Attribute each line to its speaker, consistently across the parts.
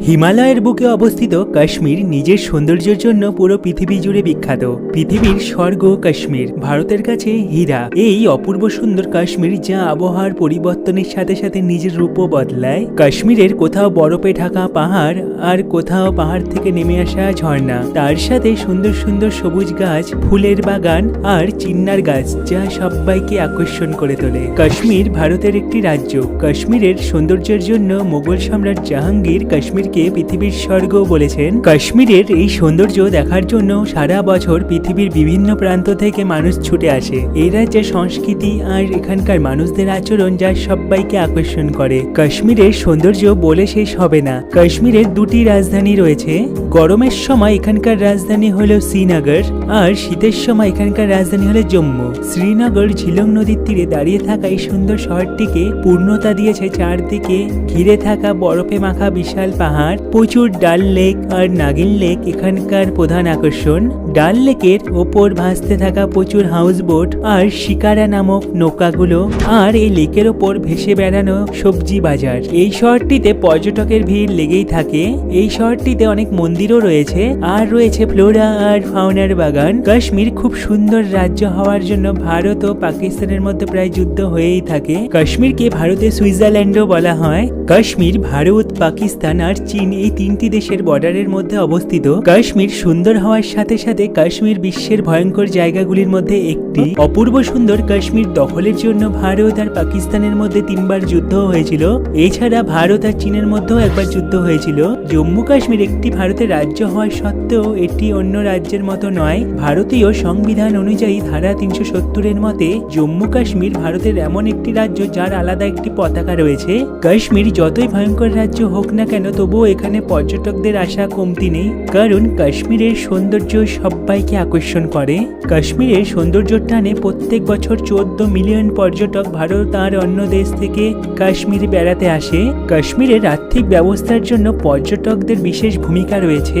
Speaker 1: হিমালয়ের বুকে অবস্থিত কাশ্মীর নিজের সৌন্দর্যের জন্য পুরো পৃথিবী জুড়ে বিখ্যাত। পৃথিবীর স্বর্গ কাশ্মীর, ভারতের কাছে হীরা। এই অপূর্ব সুন্দর কাশ্মীর যা আবহাওয়ার পরিবর্তনের সাথে সাথে নিজের রূপও বদলায়। কাশ্মীরের কোথাও বরফে ঢাকা পাহাড় আর কোথাও পাহাড় থেকে নেমে আসা ঝর্ণা। তার সাথে সুন্দর সুন্দর সবুজ গাছ, ফুলের বাগান আর চিন্নার গাছ যা সবাইকে আকর্ষণ করে তোলে। কাশ্মীর ভারতের একটি রাজ্য। কাশ্মীরের সৌন্দর্যের জন্য মোগল সম্রাট জাহাঙ্গীর কাশ্মীরকে পৃথিবীর স্বর্গ বলেছেন। কাশ্মীরের এই সৌন্দর্য দেখার জন্য সারা বছর পৃথিবীর বিভিন্ন প্রান্ত থেকে মানুষ ছুটে আসে। এই রাজ্যের সংস্কৃতি আর এখানকার মানুষদের আচরণ যা সবাইকে আকর্ষণ করে। কাশ্মীরের সৌন্দর্য বলে শেষ হবে না। কাশ্মীরের দুটি রাজধানী রয়েছে। গরমের সময় এখানকার রাজধানী হলো শ্রীনগর আর শীতের সময় এখানকার রাজধানী হলো জম্মু। শ্রীনগর ঝিলং নদীর তীরে দাঁড়িয়ে থাকা এই সুন্দর শহরটিকে পূর্ণতা দিয়েছে চারদিকে ঘিরে থাকা বরফে মাখা বিশাল পাহাড়। প্রচুর ডাল লেক আর নাগিন লেক এখানকার প্রধান আকর্ষণ। ডাল লেকের ওপর ভাসতে থাকা প্রচুর হাউস বোট আর শিকারা নামক নৌকাগুলো আর এই লেকের ওপর ভেসে বেড়ানো সবজি বাজার। এই শহরটিতে পর্যটকের ভিড় লেগেই থাকে। এই শহরটিতে অনেক মন্দিরও রয়েছে আর রয়েছে ফ্লোরা আর ফাউনার বাগান। কাশ্মীর খুব সুন্দর রাজ্য হওয়ার জন্য ভারত ও পাকিস্তানের মধ্যে প্রায় যুদ্ধ হয়েই থাকে। কাশ্মীরকে ভারতের সুইজারল্যান্ডও বলা হয়। কাশ্মীর, ভারত, পাকিস্তান আর চীন এই তিনটি দেশের বর্ডারের মধ্যে অবস্থিত। কাশ্মীর সুন্দর হওয়ার সাথে সাথে কাশ্মীর বিশ্বের ভয়ঙ্কর জায়গাগুলির মধ্যে একটি। অপূর্ব সুন্দর কাশ্মীর দখলের জন্য ভারত আর পাকিস্তানের মধ্যে তিনবার যুদ্ধ হয়েছিল। এছাড়া ভারত আর চীনের মধ্যেও একবার যুদ্ধ হয়েছিল। জম্মু কাশ্মীর একটি ভারতের রাজ্য হওয়া সত্ত্বেও এটি অন্য রাজ্যের মতো নয়। ভারতীয় সংবিধান অনুযায়ী ধারা তিনশো সত্তরের মতে, জম্মু কাশ্মীর ভারতের এমন একটি রাজ্য যার আলাদা একটি পতাকা রয়েছে। কাশ্মীর যতই ভয়ঙ্কর রাজ্য হোক না কেন তবুও এখানে পর্যটকদের আসা কমতি নেই, কারণ কাশ্মীরের সৌন্দর্য সবাইকে আকর্ষণ করে। কাশ্মীরের সৌন্দর্য টানে প্রত্যেক বছর চোদ্দ মিলিয়ন পর্যটক ভারত আর অন্য দেশ থেকে কাশ্মীরে বেড়াতে আসে। কাশ্মীরের আর্থিক ব্যবস্থার জন্য পর্যটকদের বিশেষ ভূমিকা রয়েছে।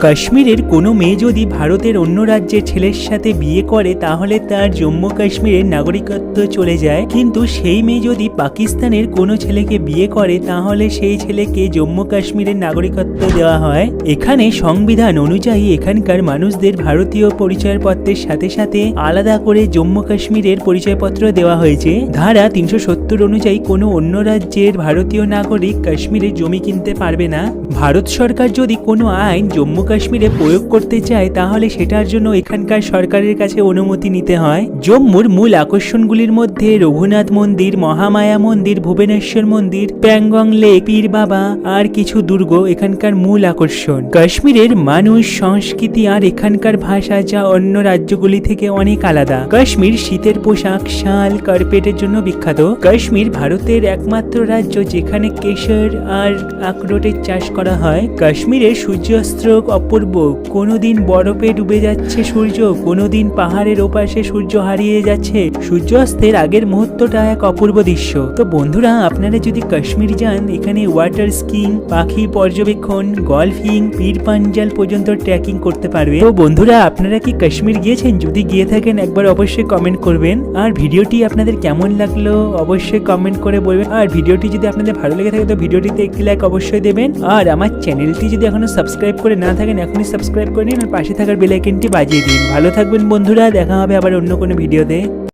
Speaker 1: কাশ্মীরের কোনো মেয়ে যদি ভারতের অন্য রাজ্যের ছেলের সাথে বিয়ে করে, তাহলে তার জম্মু কাশ্মীরের নাগরিকত্ব চলে যায়। কিন্তু সেই মেয়ে যদি পাকিস্তানের কোনো ছেলেকে বিয়ে করে, তাহলে সেই ছেলেকে জম্মু কাশ্মীরের নাগরিকত্ব দেওয়া হয়। এখানে সংবিধান অনুযায়ী এখানকার মানুষদের ভারতীয় পরিচয়পত্রের সাথে সাথে আলাদা করে জম্মু কাশ্মীরের পরিচয়পত্র দেওয়া হয়েছে। ধারা তিনশো সত্তর অনুযায়ী কোনো অন্য রাজ্যের ভারতীয় নাগরিক কাশ্মীরে জমি কিনতে পারবে না। ভারত সরকার যদি কোনো আইন জম্মু কাশ্মীরে প্রয়োগ করতে চায়, তাহলে সেটার জন্য এখানকার সরকারের কাছে অনুমতি নিতে হয়। জম্মুর মূল আকর্ষণগুলির মধ্যে রঘুনাথ মন্দির, মহামায়া মন্দির, ভুবনেশ্বর মন্দির, প্যাংগং লেক, পীর বাবা আর কিছু দুর্গ এখানকার মূল আকর্ষণ। কাশ্মীরের মানুষ, সংস্কৃতি আর এখানকার ভাষা যা অন্য রাজ্যগুলি থেকে অনেক আলাদা। কাশ্মীর শীতের পোশাক, শাল, কার্পেটের জন্য বিখ্যাত। কাশ্মীর ভারতের একমাত্র রাজ্য যেখানে কেশর আর আখরোটের চাষ করা হয়। কাশ্মীরের সূর্যাস্ত অপূর্ব। কোনোদিন বরফে ডুবে যাচ্ছে সূর্য, কোনোদিন পাহাড়ের ওপাশে সূর্য হারিয়ে যাচ্ছে। সূর্যাস্তের আগের মুহূর্তটা এক অপূর্ব দৃশ্য। তো বন্ধুরা, আপনারা যদি কাশ্মীর যান, এখানে ওয়াটার স্কিং পাখি পর্যবেক্ষণ গলফিং পীর পাঞ্জাল পর্যন্ত ট্রেকিং করতে পারবে। তো বন্ধুরা, আপনারা কি কাশ্মীর গিয়েছেন? যদি গিয়ে থাকেন, একবার অবশ্যই কমেন্ট করবেন। আর ভিডিওটি আপনাদের কেমন লাগল, অবশ্যই কমেন্ট করে বলবেন। আর ভিডিওটি যদি আপনাদের ভালো লেগে থাকে, তো ভিডিওটিতে একটি লাইক অবশ্যই দেবেন। আর আমার চ্যানেলটি যদি এখনও সাবস্ক্রাইব করে না থাকেন, এখনই সাবস্ক্রাইব করে নিন আর পাশে থাকার বেলাইকেনটি বাজিয়ে দিন। ভালো থাকবেন বন্ধুরা, দেখা হবে আবার অন্য কোনো ভিডিওতে